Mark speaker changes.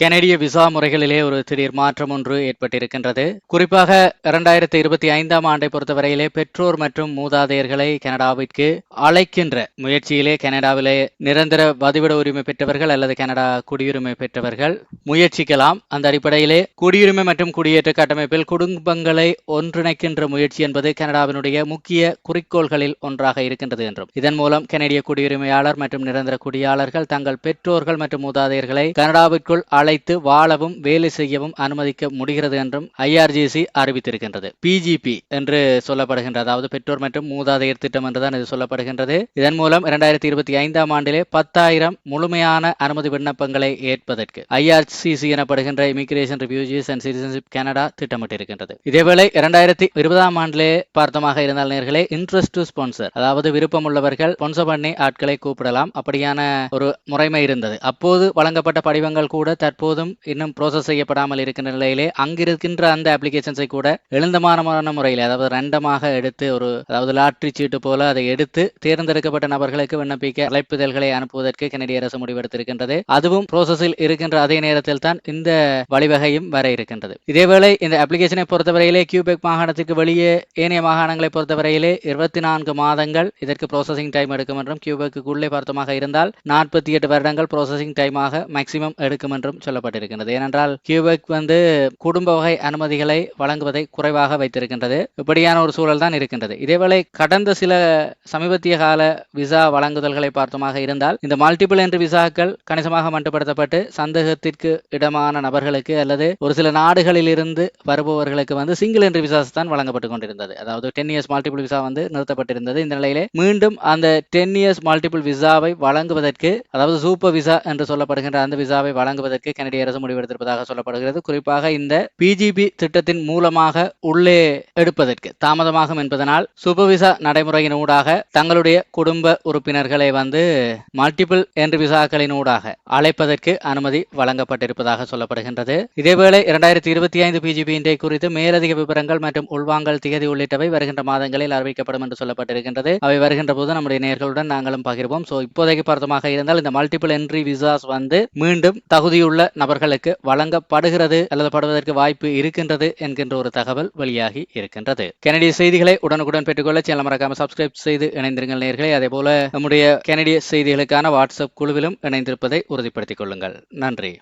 Speaker 1: கனடிய விசா முறைகளிலே ஒரு திடீர் மாற்றம் ஒன்று ஏற்பட்டிருக்கின்றது. குறிப்பாக இரண்டாயிரத்தி இருபத்தி ஐந்தாம் ஆண்டை பொறுத்தவரையிலே பெற்றோர் மற்றும் மூதாதையர்களை கனடாவிற்கு அழைக்கின்ற முயற்சியிலே கனடாவிலே நிரந்தர வதிவிட உரிமை பெற்றவர்கள் அல்லது கனடா குடியுரிமை பெற்றவர்கள் முயற்சிக்கலாம். அந்த அடிப்படையிலே குடியுரிமை மற்றும் குடியேற்ற கட்டமைப்பில் குடும்பங்களை ஒன்றிணைக்கின்ற முயற்சி என்பது கனடாவினுடைய முக்கிய குறிக்கோள்களில் ஒன்றாக இருக்கின்றது என்றும். இதன் மூலம் கெனடிய குடியுரிமையாளர் மற்றும் நிரந்தர குடியாளர்கள் தங்கள் பெற்றோர்கள் மற்றும் மூதாதையர்களை கனடாவிற்குள் அழைத்து வாழவும் வேலை செய்யவும் அனுமதிக்க முடிகிறது என்றும் ஐஆர்ஜிசி அறிவித்திருக்கின்றது. பிஜிபி என்று சொல்லப்படுகின்ற அதாவது பெற்றோர் மற்றும் மூதாதையர் திட்டம் என்றுதான் இது சொல்லப்படுகின்றது. இதன் மூலம் இரண்டாயிரத்தி இருபத்தி ஐந்தாம் ஆண்டிலே பத்தாயிரம் முழுமையான அனுமதி விண்ணப்பங்களை ஏற்பதற்கு ஐஆர்சிசி எனப்படுகின்ற immigration refugees and citizenship Canada திட்டமிட்டிருக்கின்றது. இதேவேளை இரண்டாயிரத்தி இருபதாம் ஆண்டிலே பார்த்தமாக இருந்தால் நேர்களே இன்ட்ரெஸ்ட் டு ஸ்பான்சர் அதாவது விருப்பம் உள்ளவர்கள் ஸ்பான்சர் பண்ணி ஆட்களை கூப்பிடலாம். அப்படியான ஒரு முறைமை இருந்தது. அப்போது வழங்கப்பட்ட படிவங்கள் கூட தற்போதும் இன்னும் ப்ரோசஸ் செய்யப்படாமல் இருக்கின்ற நிலையிலே அங்கிருக்கின்ற அந்த அப்ளிகேஷன்ஸை கூட எழுந்தமானமான முறையில் அதாவது ரெண்டமாக எடுத்து ஒரு அதாவது லாட்ரி சீட்டு போல அதை எடுத்து தேர்ந்தெடுக்கப்பட்ட நபர்களுக்கு விண்ணப்பிக்க அழைப்புதல்களை அனுப்புவதற்கு கனடிய அரசு முடிவெடுத்திருக்கின்றது. அதுவும் ப்ரோசஸில் இருக்கின்ற அதே நேரத்தில் தான் இந்த வழிவகையும் வர இருக்கின்றது. இதேவேளை இந்த அப்ளிகேஷனை பொறுத்தவரையிலே கியூபெக் மாகாணத்திற்கு வெளியே ஏனைய மாகாணங்களை பொறுத்தவரையிலே இருபத்தி நான்கு மாதங்கள் இதற்கு ப்ரோசஸிங் டைம் எடுக்கும் என்றும் கியூபெக்குள்ளே பார்த்தமாக இருந்தால் நாற்பத்தி எட்டு வருடங்கள் ப்ரோசஸிங் டைமாக மேக்சிமம் எடுக்கும் என்றும் சொல்லப்பட்டிருக்கின்றது. ஏனென்றால் கியூபெக் வந்து குடும்ப வகை அனுமதிகளை வழங்குவதை குறைவாக வைத்திருக்கின்றது. இப்படியான ஒரு சூழல் தான் இருக்கின்றது. இதேவேளை கடந்த சில சமீபத்திய கால விசா வழங்குதல்களை பார்த்தமாக இருந்தால் இந்த மல்டிபிள் என்று விசாக்கள் கணிசமாக மட்டுப்படுத்தப்பட்டு சந்தேகத்திற்கு இடமான நபர்களுக்கு அல்லது ஒரு சில நாடுகளில் இருந்து வருபவர்களுக்கு வந்து சிங்கிள் என்று விசாஸ் தான் வழங்கப்பட்டு கொண்டிருந்தது. அதாவது டென் இயர்ஸ் மல்டிபிள் விசா வந்து நிறுத்தப்பட்டிருந்தது. இந்த நிலையிலே மீண்டும் அந்த டென் இயர்ஸ் மல்டிபிள் விசாவை வழங்குவதற்கு அதாவது சூப்பர் விசா என்று சொல்லப்படுகின்ற அந்த விசாவை வழங்குவதற்கு கனடிய அரசு முடிவெடுத்திருப்பதாக சொல்லப்படுகிறது. குறிப்பாக இந்த பிஜிபி திட்டத்தின் மூலமாக உள்ளே எடுப்பதற்கு தாமதமாகும் என்பதனால் சுபவிசா நடைமுறையின் ஊடாக தங்களுடைய குடும்ப உறுப்பினர்களை வந்து மல்டிபிள் என்று விசாக்களின் ஊடாக அழைப்பதற்கு அனுமதி வழங்கப்பட்டிருப்பதாக சொல்லப்படுகின்றது. இதேவேளை இரண்டாயிரத்தி இருபத்தி ஐந்து பிஜிபி இன்றை குறித்து மேலதிக விவரங்கள் மற்றும் உள்வாங்கல் திகதி உள்ளிட்டவை வருகின்ற மாதங்களில் அறிவிக்கப்படும் என்று சொல்லப்பட்டிருக்கின்றது. அவை வருகின்ற போது நம்முடைய நேர்களுடன் நாங்களும் பகிர்வோம். சோ இப்போதைக்கு பார்த்தமாக இருந்தால் இந்த மல்டிபிள் என்ட்ரி விசாஸ் வந்து மீண்டும் தகுதியுள்ள நபர்களுக்கு வழங்கப்படுகிறது அல்லது படுவதற்கு வாய்ப்பு இருக்கின்றது என்கின்ற ஒரு தகவல் வெளியாகி இருக்கின்றது. கனடிய செய்திகளை உடனுக்குடன் பெற்றுக்கொள்ள சேனல் மறக்காம சப்ஸ்கிரைப் செய்து இணைந்திருங்கள் நேர்களை. அதே போல நம்முடைய கனடிய செய்திகளுக்கான வாட்ஸ்அப் குழுவிலும் இணைந்திருப்பதை உறுதிப்படுத்திக் கொள்ளுங்கள். நன்றி.